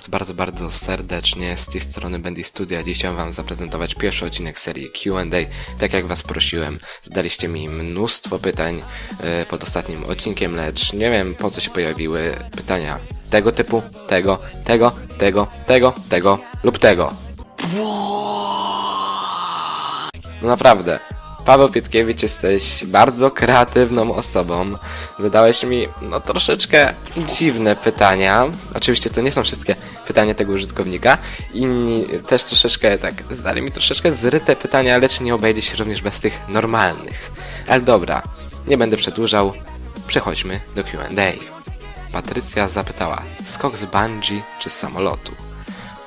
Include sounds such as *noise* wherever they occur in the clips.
Was bardzo, bardzo serdecznie. Z tej strony Bendy Studia. Dziś chciałem Wam zaprezentować pierwszy odcinek serii Q&A. Tak jak Was prosiłem, zadaliście mi mnóstwo pytań e, pod ostatnim odcinkiem, lecz nie wiem po co się pojawiły pytania tego typu, tego, tego, tego, tego, tego lub tego. No naprawdę. Paweł Pietkiewicz, jesteś bardzo kreatywną osobą. Zadałeś mi, no, troszeczkę dziwne pytania. Oczywiście to nie są wszystkie pytania tego użytkownika. Inni też troszeczkę, tak, zadali mi troszeczkę zryte pytania, lecz nie obejdzie się również bez tych normalnych. Ale dobra, nie będę przedłużał. Przechodźmy do Q&A. Patrycja zapytała, skok z bungee czy z samolotu?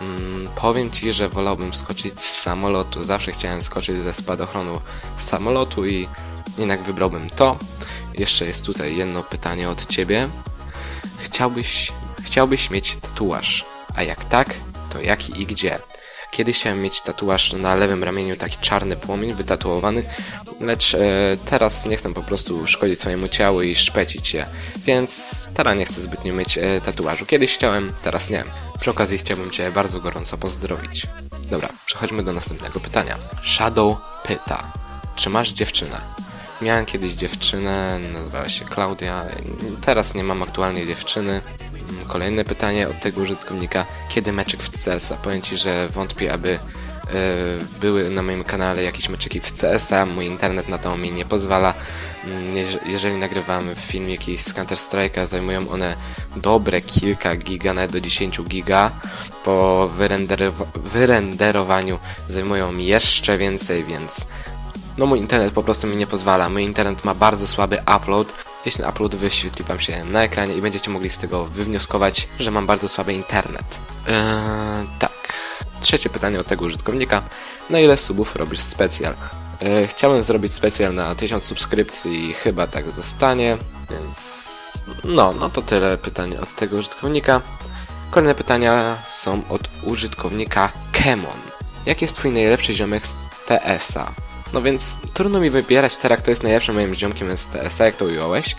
Mm, powiem ci, że wolałbym skoczyć z samolotu. Zawsze chciałem skoczyć ze spadochronu z samolotu i jednak wybrałbym to. Jeszcze jest tutaj jedno pytanie od ciebie. Chciałbyś, chciałbyś mieć tatuaż, a jak tak, to jaki i gdzie? Kiedyś chciałem mieć tatuaż na lewym ramieniu, taki czarny płomień wytatuowany, lecz e, teraz nie chcę po prostu szkodzić swojemu ciału i szpecić je, więc teraz nie chcę zbytnio mieć e, tatuażu. Kiedyś chciałem, teraz nie. Przy okazji chciałbym Cię bardzo gorąco pozdrowić. Dobra, przechodźmy do następnego pytania. Shadow pyta, czy masz dziewczynę? Miałem kiedyś dziewczynę, nazywała się Klaudia. Teraz nie mam aktualnie dziewczyny. Kolejne pytanie od tego użytkownika. Kiedy meczek w CS-a? Powiem Ci, że wątpię, aby e, były na moim kanale jakieś meczyki w CS-a. Mój internet na to mi nie pozwala. Mm, jeż- Jeżeli nagrywam filmiki z Counter Strike'a, zajmują one dobre kilka giga, nawet do 10 giga. Po wyrenderowa- wyrenderowaniu zajmują mi jeszcze więcej, więc no mój internet po prostu mi nie pozwala. Mój internet ma bardzo słaby upload. Gdzieś ten upload wyświetli wam się na ekranie i będziecie mogli z tego wywnioskować, że mam bardzo słaby internet. Eee, tak. Trzecie pytanie od tego użytkownika. Na ile subów robisz specjal? Eee, chciałem zrobić specjal na 1000 subskrypcji i chyba tak zostanie, więc... No, no to tyle pytań od tego użytkownika. Kolejne pytania są od użytkownika Kemon. Jaki jest twój najlepszy ziomek z TS-a? No więc trudno mi wybierać teraz, kto jest najlepszym moim ziomkiem z TS-a, jak to ująłeś,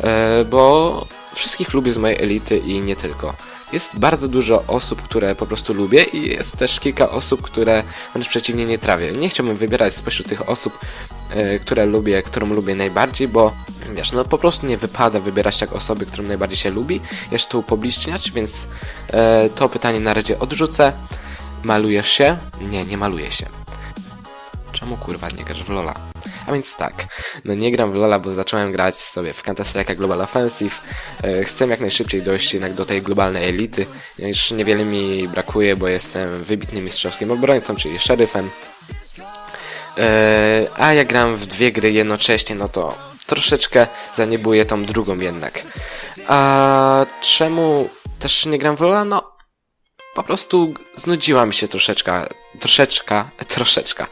e, bo wszystkich lubię z mojej elity i nie tylko. Jest bardzo dużo osób, które po prostu lubię i jest też kilka osób, które wręcz przeciwnie nie trawię. Nie chciałbym wybierać spośród tych osób, e, które lubię, którą lubię najbardziej, bo wiesz, no po prostu nie wypada wybierać tak osoby, którą najbardziej się lubi, jeszcze to upubliczniać, więc e, to pytanie na razie odrzucę. Malujesz się? Nie, nie maluję się. Czemu kurwa nie grasz w Lola? A więc tak, no nie gram w Lola, bo zacząłem grać sobie w Counter Strike'a Global Offensive. E, chcę jak najszybciej dojść jednak do tej globalnej elity. Już niewiele mi brakuje, bo jestem wybitnym mistrzowskim obrońcą, czyli szeryfem. E, a jak gram w dwie gry jednocześnie, no to troszeczkę zanibuję tą drugą jednak. A czemu też nie gram w Lola? No, po prostu znudziła mi się troszeczkę, troszeczkę, *laughs* troszeczkę,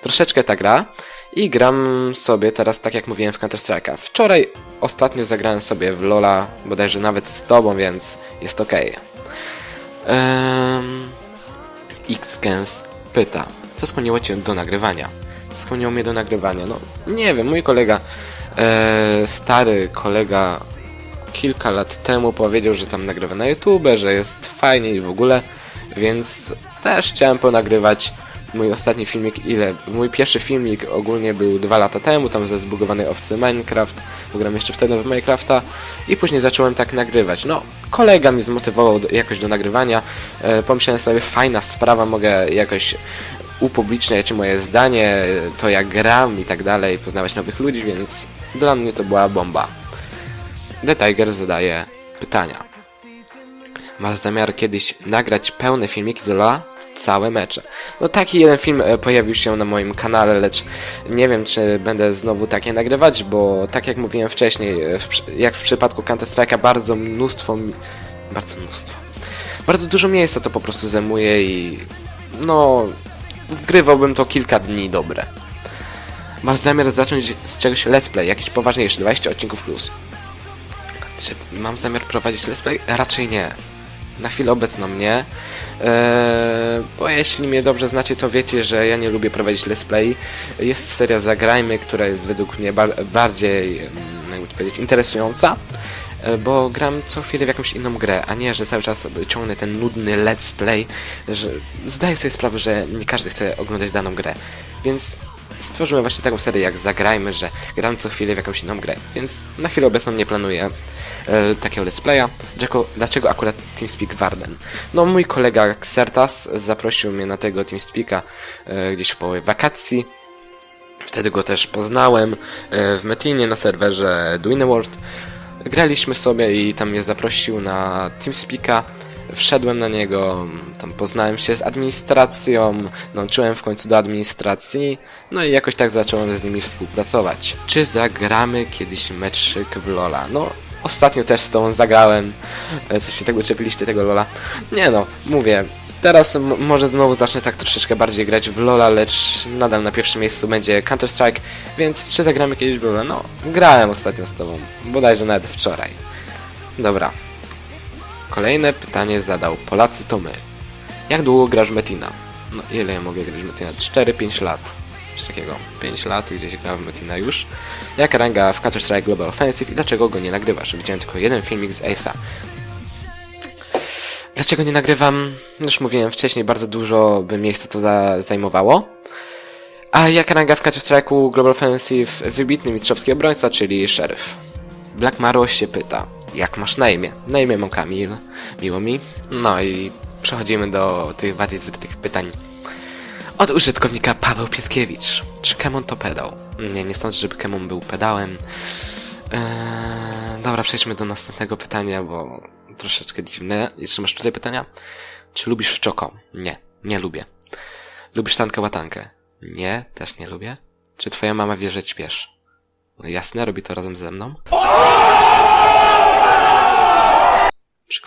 troszeczkę ta gra i gram sobie teraz tak jak mówiłem w Counter Strike'a. Wczoraj ostatnio zagrałem sobie w Lola, bodajże nawet z tobą, więc jest okej. Um, Xkens pyta, co skłoniło cię do nagrywania? Co skłoniło mnie do nagrywania? No, nie wiem, mój kolega, e, stary kolega kilka lat temu powiedział, że tam nagrywa na YouTube, że jest fajnie i w ogóle, więc też chciałem ponagrywać mój ostatni filmik, ile? Mój pierwszy filmik ogólnie był dwa lata temu, tam ze zbugowanej owcy Minecraft, gram jeszcze wtedy w Minecrafta i później zacząłem tak nagrywać. No, kolega mi zmotywował do, jakoś do nagrywania, e, pomyślałem sobie, fajna sprawa, mogę jakoś upubliczniać moje zdanie, to jak gram i tak dalej, poznawać nowych ludzi, więc dla mnie to była bomba. The Tiger zadaje pytania. Masz zamiar kiedyś nagrać pełne filmiki z? Całe mecze. No taki jeden film e, pojawił się na moim kanale, lecz nie wiem czy będę znowu takie nagrywać, bo tak jak mówiłem wcześniej, e, jak w przypadku Counter Strike'a bardzo mnóstwo, bardzo mnóstwo, bardzo dużo miejsca to po prostu zajmuje i no wgrywałbym to kilka dni dobre. Masz zamiar zacząć z czegoś let's play, jakiś poważniejszy, 20 odcinków plus. Czy mam zamiar prowadzić let's play? Raczej nie. Na chwilę obecną nie. Eee, bo jeśli mnie dobrze znacie, to wiecie, że ja nie lubię prowadzić let's play. Jest seria Zagrajmy, która jest według mnie bar bardziej, mm, jakby to powiedzieć, interesująca. e, bo gram co chwilę w jakąś inną grę, a nie, że cały czas ciągnę ten nudny let's play, że zdaję sobie sprawę, że nie każdy chce oglądać daną grę, więc stworzyłem właśnie taką serię jak Zagrajmy, że gram co chwilę w jakąś inną grę, więc na chwilę obecną nie planuję e, takiego let's playa. Dlaczego, dlaczego akurat TeamSpeak Warden? No mój kolega Xertas zaprosił mnie na tego TeamSpeaka e, gdzieś w połowie wakacji, Wtedy go też poznałem e, w Metinie na serwerze Duine World. Graliśmy sobie i tam mnie zaprosił na TeamSpeaka. Wszedłem na niego, tam poznałem się z administracją, nauczyłem w końcu do administracji, no i jakoś tak zacząłem z nimi współpracować. Czy zagramy kiedyś meczyk w Lola? No, ostatnio też z tą zagrałem. E, Coś się tak uczepiliście tego Lola? Nie no, mówię, Teraz może znowu zacznę tak troszeczkę bardziej grać w Lola, lecz nadal na pierwszym miejscu będzie Counter-Strike, więc czy zagramy kiedyś w Lola? No, grałem ostatnio z tobą, bodajże nawet wczoraj. Dobra. Kolejne pytanie zadał Polacy to my. Jak długo grasz Metina? No, ile ja mogę grać Metina? 4-5 lat. Coś takiego. 5 lat gdzieś gram w Metina już. Jaka ranga w Counter-Strike Global Offensive i dlaczego go nie nagrywasz? Widziałem tylko jeden filmik z Ace'a. Dlaczego nie nagrywam? Już mówiłem wcześniej, bardzo dużo by miejsca to za zajmowało. A jak ranga w Counter-Strike'u Global Offensive wybitny mistrzowski obrońca, czyli Sheriff. Black Maro się pyta, jak masz na imię? Na imię mam Kamil, miło mi. No i przechodzimy do tych bardziej zrytych pytań. Od użytkownika Paweł Pietkiewicz. Czy Kemon to pedał? Nie, nie sądzę, żeby Kemon był pedałem. Eee, dobra, przejdźmy do następnego pytania, bo troszeczkę dziwne. Jeszcze masz tutaj pytania? Czy lubisz szczoko? Nie, nie lubię. Lubisz tankę łatankę? Nie, też nie lubię. Czy twoja mama wie, że ćpiesz? No jasne, robi to razem ze mną.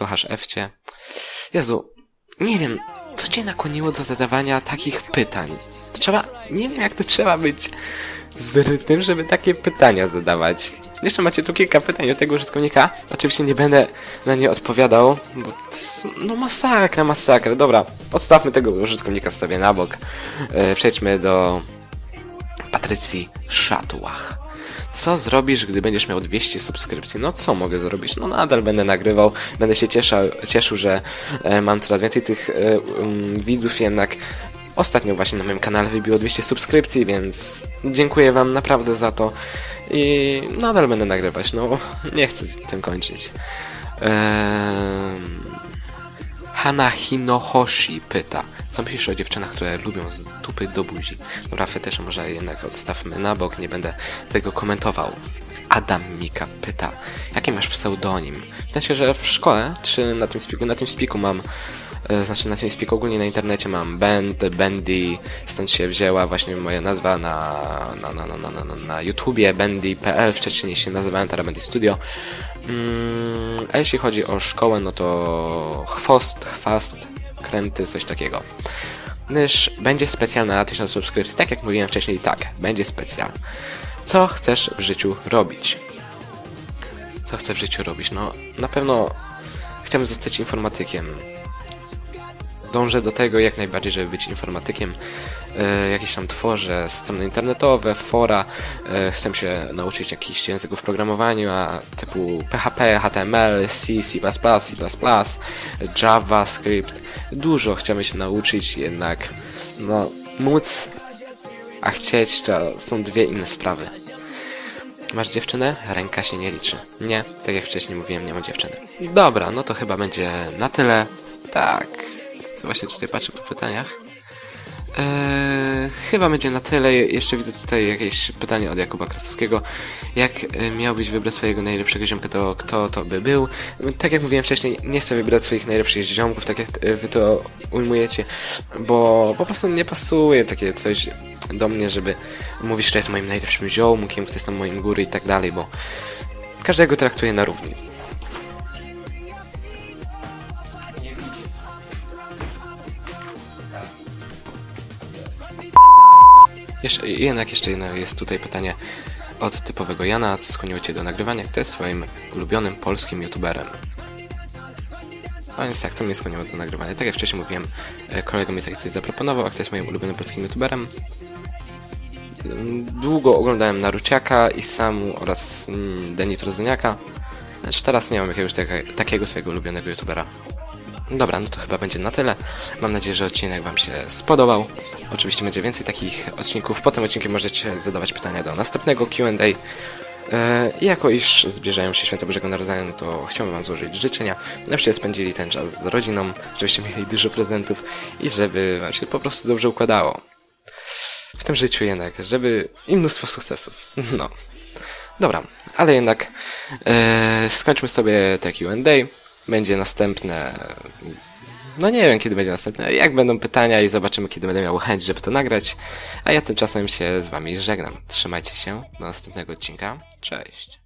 Kochasz Ewcie? Jezu, nie wiem, co cię nakłoniło do zadawania takich pytań? To trzeba, nie wiem jak to trzeba być zrytym, żeby takie pytania zadawać. Jeszcze macie tu kilka pytań od tego użytkownika. Oczywiście nie będę na nie odpowiadał, bo to jest, no masakra, masakra. Dobra, odstawmy tego użytkownika sobie na bok. E, przejdźmy do Patrycji Szatłach. Co zrobisz, gdy będziesz miał 200 subskrypcji? No co mogę zrobić? No nadal będę nagrywał, będę się cieszał, cieszył, że e, mam coraz więcej tych e, um, widzów jednak. Ostatnio właśnie na moim kanale wybiło 200 subskrypcji, więc dziękuję wam naprawdę za to i nadal będę nagrywać, no *laughs* nie chcę tym kończyć. Ehm... Hana Hinohoshi pyta, co myślisz o dziewczynach, które lubią z dupy do buzi? Dobra, też może jednak odstawmy na bok, nie będę tego komentował. Adam Mika pyta, jaki masz pseudonim? W sensie, że w szkole, czy na tym spiku? Na tym spiku mam, e, znaczy na tym spiku ogólnie na internecie mam Band, Bendy, stąd się wzięła właśnie moja nazwa na, na, na, na, na, na, na, YouTubie, bendy.pl, wcześniej się nazywałem, teraz Bendy Studio. Mm, a jeśli chodzi o szkołę, no to chwost, chwast, kręty, coś takiego. Gdyż będzie specjal na 1000 subskrypcji. Tak jak mówiłem wcześniej, tak, będzie specjal. Co chcesz w życiu robić? Co chcę w życiu robić? No, na pewno chciałbym zostać informatykiem. Dążę do tego jak najbardziej, żeby być informatykiem. E, jakieś tam tworzę strony internetowe, fora. E, chcę się nauczyć jakichś języków programowania typu PHP, HTML, C, C++, C++, JavaScript. Dużo chciałbym się nauczyć, jednak no, móc, a chcieć to są dwie inne sprawy. Masz dziewczynę? Ręka się nie liczy. Nie, tak jak wcześniej mówiłem, nie ma dziewczyny. Dobra, no to chyba będzie na tyle. Tak. Właśnie tutaj patrzę po pytaniach. Eee, chyba będzie na tyle. Jeszcze widzę tutaj jakieś pytanie od Jakuba Krasowskiego. Jak e, miałbyś wybrać swojego najlepszego ziomka, to kto to by był? Tak jak mówiłem wcześniej, nie chcę wybierać swoich najlepszych ziomków, tak jak wy to ujmujecie, bo po prostu nie pasuje takie coś do mnie, żeby mówić, że jest moim najlepszym ziomkiem, kto jest tam moim góry i tak dalej, bo każdego traktuję na równi. Jeszcze, jednak jeszcze jedno jest tutaj pytanie od typowego Jana, co skłoniło Cię do nagrywania, kto jest swoim ulubionym polskim youtuberem? A więc tak, to mnie skłoniło do nagrywania. Tak jak wcześniej mówiłem, e, kolega mi tak coś zaproponował, a kto jest moim ulubionym polskim youtuberem? Długo oglądałem Naruciaka i Samu oraz mm, Deni Trozyniaka. Lecz teraz nie mam jakiegoś takiego swojego ulubionego youtubera. Dobra, no to chyba będzie na tyle. Mam nadzieję, że odcinek Wam się spodobał. Oczywiście będzie więcej takich odcinków. Po tym odcinku możecie zadawać pytania do następnego QA. E, I jako iż zbliżają się święta Bożego Narodzenia, no to chciałbym Wam złożyć życzenia, żebyście spędzili ten czas z rodziną, żebyście mieli dużo prezentów i żeby Wam się po prostu dobrze układało. W tym życiu jednak, żeby i mnóstwo sukcesów. *laughs* No. Dobra, ale jednak e, skończmy sobie te Q&A. Będzie następne. No nie wiem, kiedy będzie następne. Jak będą pytania i zobaczymy, kiedy będę miał chęć, żeby to nagrać. A ja tymczasem się z wami żegnam. Trzymajcie się. Do następnego odcinka. Cześć.